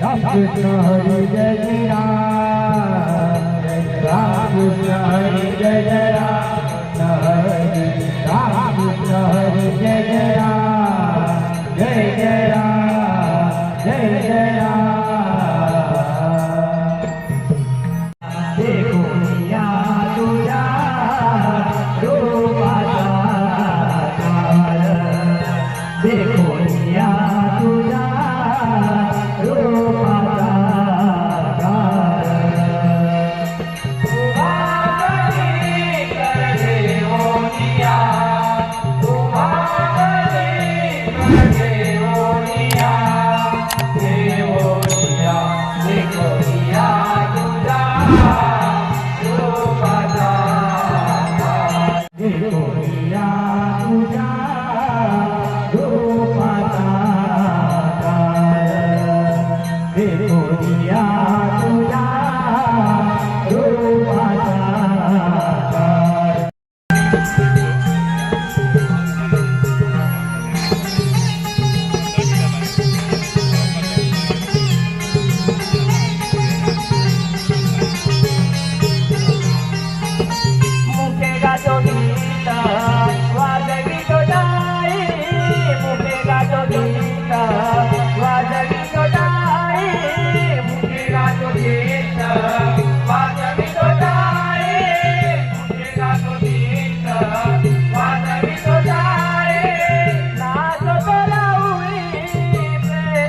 Ram Krishna Hari Jay Ram Ram Krishna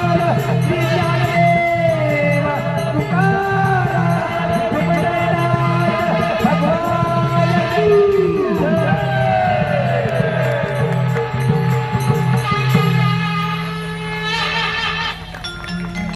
Thank you.